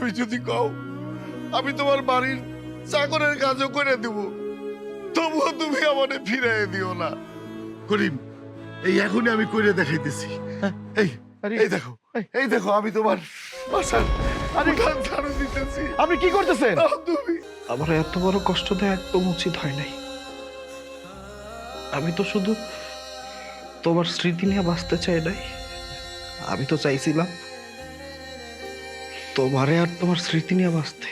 তুমি যদি কও আমি তোমার বাড়ির চাকরের কাজও করে দেব তবুও তুমি আমারে ফিরাই দিও না। করিম এই এখনই আমি করে দেখাইতেছি। এই এই দেখো এই। দেখো আমি তোমার বাসার ঝাড়ু দিতেছি। আপনি কি করতেছেন? তুমি। আমার এত বড় কষ্ট দেওয়া একদম উচিত হয় নাই। আমি তো শুধু তোমার স্মৃতি নিয়ে বাঁচতে চাই নাই। আমি তো চাইছিলাম তোমারে আর তোমার স্মৃতি নিয়ে বাঁচতে।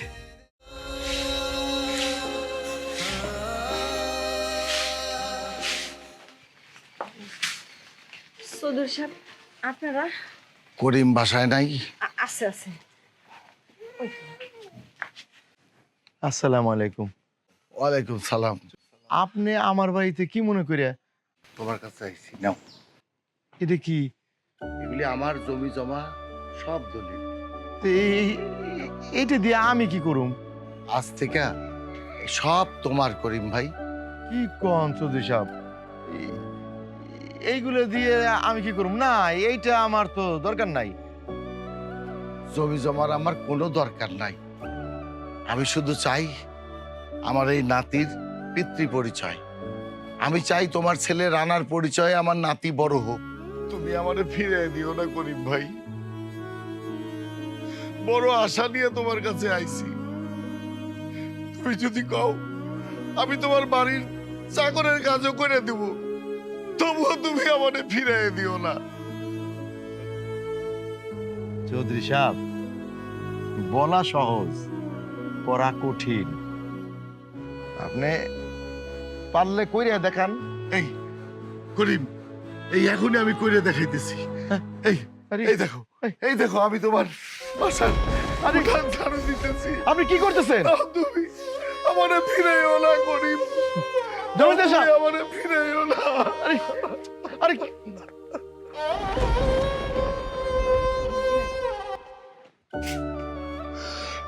সদর সাহেব আপনারা? করিম বাসায় নাই? আ- আছে আছে। আসসালামু আলাইকুম। ওয়ালাইকুম সালাম। আপনি আমার বাড়িতে কি মনে করে? তোমার কাছে আইছি নাও। এটা কি? এগুলি আমার জমি জমা সব দলিল। তো এই- এইটা দিয়ে আমি কি করুম? আজ থেকে সব তোমার করিম ভাই। কি কন চৌধুরী সাহেব? এই- এইগুলো দিয়ে আমি কি করুম? না এইটা আমার তো দরকার নাই। জমি জমার আমার কোনো দরকার নাই। আমি শুধু চাই আমার এই নাতির পিতৃ পরিচয়। আমি চাই তোমার ছেলে রানার পরিচয় আমার নাতি বড় হোক। তুমি আমারে ফিরে দিও না করিম ভাই। বড় আশা নিয়ে তোমার কাছে আইছি। তুমি যদি কও আমি তোমার বাড়ির চাকরের কাজও করে দেব তবুও তুমি আমারে ফিরাই দিও না। চৌধুরী সাহেব বলা সহজ করা কঠিন। আপনি পারলে কইরা দেখান। এই করিম এই এখনই আমি করে দেখাইতেছি। এই আরে এই দেখো এই দেখো আমি তোমার বাসার আরে উঠান ঝাড়ু দিতেছি। আপনি কি করতেছেন? তুমি আমারে ফিরাইও না করিম জমিদার সাহেব। আমারে ফিরাইও না। আরে আরে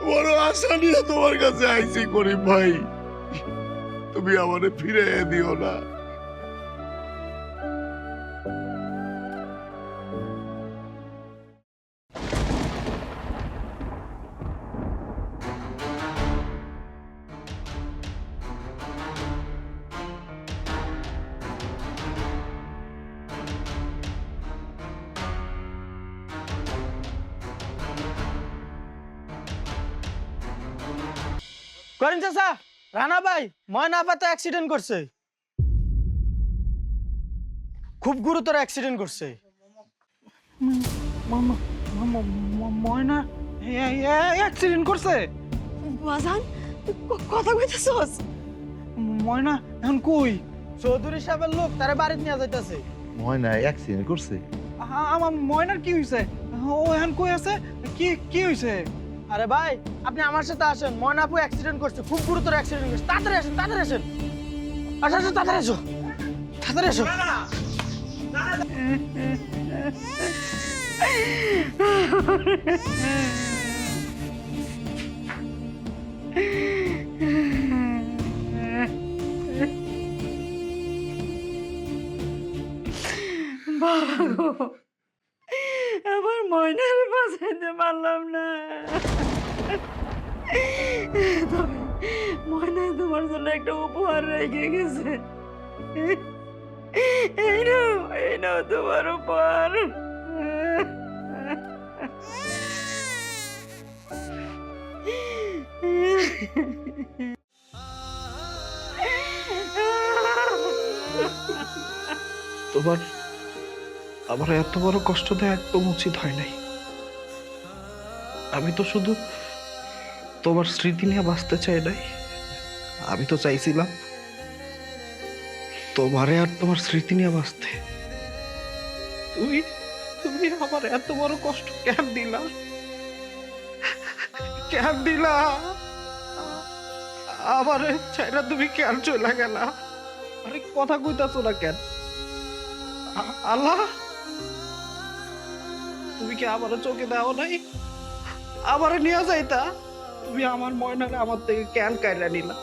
বড় আশা নিয়ে তোমার কাছে আইছি করিম ভাই। তুমি আমারে ফিরাইয়া দিও না। করেন চাচা রানা ভাই ময়না আপা তো অ্যাক্সিডেন্ট করছে। খুব গুরুতর অ্যাক্সিডেন্ট করছে। ময়না অ্যাক্সিডেন্ট করছে। বাজান কথা কইতেছস? ময়না এখন কই? চৌধুরী সাহেবের লোক তারে বাড়িতে নিয়ে যাইতেছে। ময়না অ্যাক্সিডেন্ট করছে? আমার ময়নার কি হইছে? ও এখন কই আছে? কি কি হইছে? আরে ভাই আপনি আমার সাথে আসেন। ময়না আপু অ্যাক্সিডেন্ট করছে খুব গুরুতর অ্যাক্সিডেন্ট করছে তাড়াতাড়ি আসেন তাড়াতাড়ি আসেন। আসো আসো তাড়াতাড়ি আসো। তাড়াতাড়ি আসো। বাবা গো, আমার ময়নার বাঁচাইতে পারলাম না। তোমার জন্য একটা উপহার রেখে গেছে। তোমার আমার এত বড় কষ্ট দেওয়া একদম উচিত হয় নাই। আমি তো শুধু তোমার স্মৃতি নিয়ে বাঁচতে চাই নাই? আমি তো চাইছিলাম তোমারে আর তোমার স্মৃতি নিয়ে বাঁচতে। তুমি তুমি আমার এত বড় কষ্ট কেন দিলা? কেন দিলা? আমার চাইরা তুমি কেন চলে গেলা? আরে কথা কইতাছো না কেন? আল্লাহ, তুমি কি আমার চোখে দাও নাই? আমারে নিয়ে যাইতা? তুমি আমার ময়নারে আমার থেকে কেন কাইরা নিলা?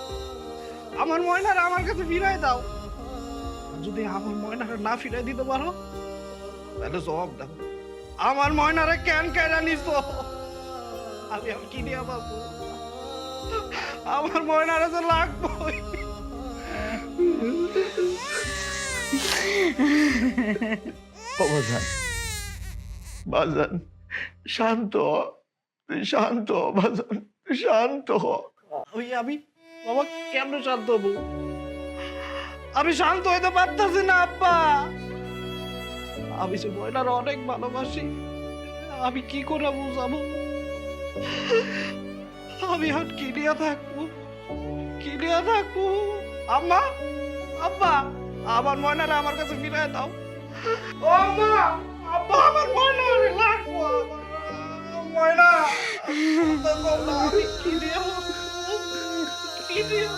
আমার ময়নারে আমার কাছে ফিরাই দাও। যদি আমার ময়নারে না ফিরাই দিতে পারো, তাহলে জবাব দাও। আমার ময়নারে কেন কাইরা নিছো? আমি আর কি নিয়ে বাবু আমার ময়নারে তো লাগবই শান্ত শান্ত বাজান। শান্ত হ। আমি আমি, বাবা, কেমন শান্ত হব? আমি শান্ত হইতে পারতেছি না, আব্বা। আমি যে ময়নার অনেক ভালোবাসি, আমি কি করে বুঝাবো? আমি আর কিনিয়া থাকব কিনিয়া থাকব। আম্মা, আব্বা, আমার ময়নারে আমার কাছে ফিরায় দাও। আম্মা, আব্বা, আমার ময়নারে লাগবো আমার। ময়না আমি কিনিয়া কিনিয়া